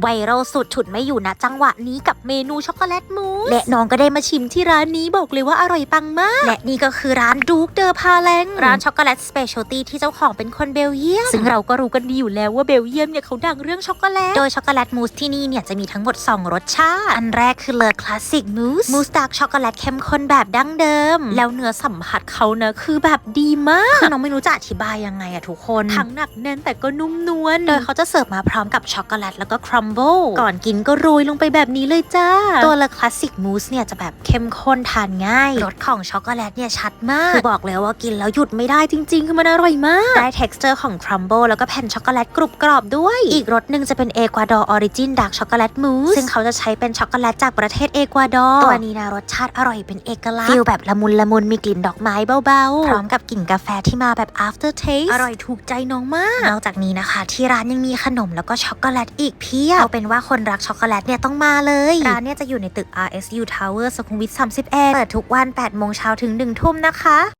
ไวรัลสุดฉุดไม่อยู่นะจังหวะนี้กับเมนูช็อกโกแลตมูสและน้องก็ได้มาชิมที่ร้านนี้บอกเลยว่าอร่อยปังมาก และนี่ก็คือร้านดูกเดอพาแลงร้านช็อกโกแลตสเปเชียลตี้ที่เจ้าของเป็นคนเบลเยียม ซึ่งเราก็รู้กันดีอยู่แล้วว่าเบลเยียมเนี่ยเขาดังเรื่องช็อกโกแลต โดยช็อกโกแลตมูสที่นี่เนี่ยจะมีทั้งหมด 2 รสชาติ อันแรกคือเลอคลาสสิกมูสมูสดาร์กช็อกโกแลตเข้มข้นแบบดั้งเดิม แล้วเนื้อสัมผัสเขานะคือแบบดีมากคือน้องไม่รู้จะอธิบายยังไงอะทุกคนทั้งหนักแน่นแต่ก็นุ่มนวลโดยเขาจะเสิร์ฟมาพร้อมกับช็อกโกแลตแล้วก็ครัมเบิลก่อนกินก็โรยลงไปแบบนี้เลยจ้า ตัวเลอคลาสสิกมูสเนี่ยจะแบบเข้มข้นทานง่าย รสของช็อกโกแลตเนี่ยชัดมากคือบอกเลยว่ากินแล้วหยุดไม่ได้จริง ๆ คือมันอร่อยมาก ได้ texture ของครัมเบิลแล้วก็แผ่นช็อกโกแลตกรุบกรอบด้วย อีกรสหนึ่งจะเป็นเอกวาดอร์ออริจินดาร์กช็อกโกแลตมูสซึ่งเขาจะใช้เป็นช็อกโกแลตจากประเทศเอกวาดอร์ตัวนี้นะรสชาติอร่อยเป็นเอกลักษณ์ฟีลแบบละมุนละมุนมีกลิ่นดอกไม้เบาๆ พร้อมกับกลิ่นกาแฟที่มาแบบ after taste อร่อยถูกใจน้องมาก นอกจากนี้นะคะ ที่ร้านยังมีขนมแล้วก็ช็อกโกแลตอีกเพียบเอาเป็นว่าคนรักช็อกโกแลตเนี่ยต้องมาเลย ร้านเนี่ยจะอยู่ในตึก RSU Tower สุขุมวิท 31 เปิดทุกวัน 8 โมงเช้าถึง 1 ทุ่มนะคะ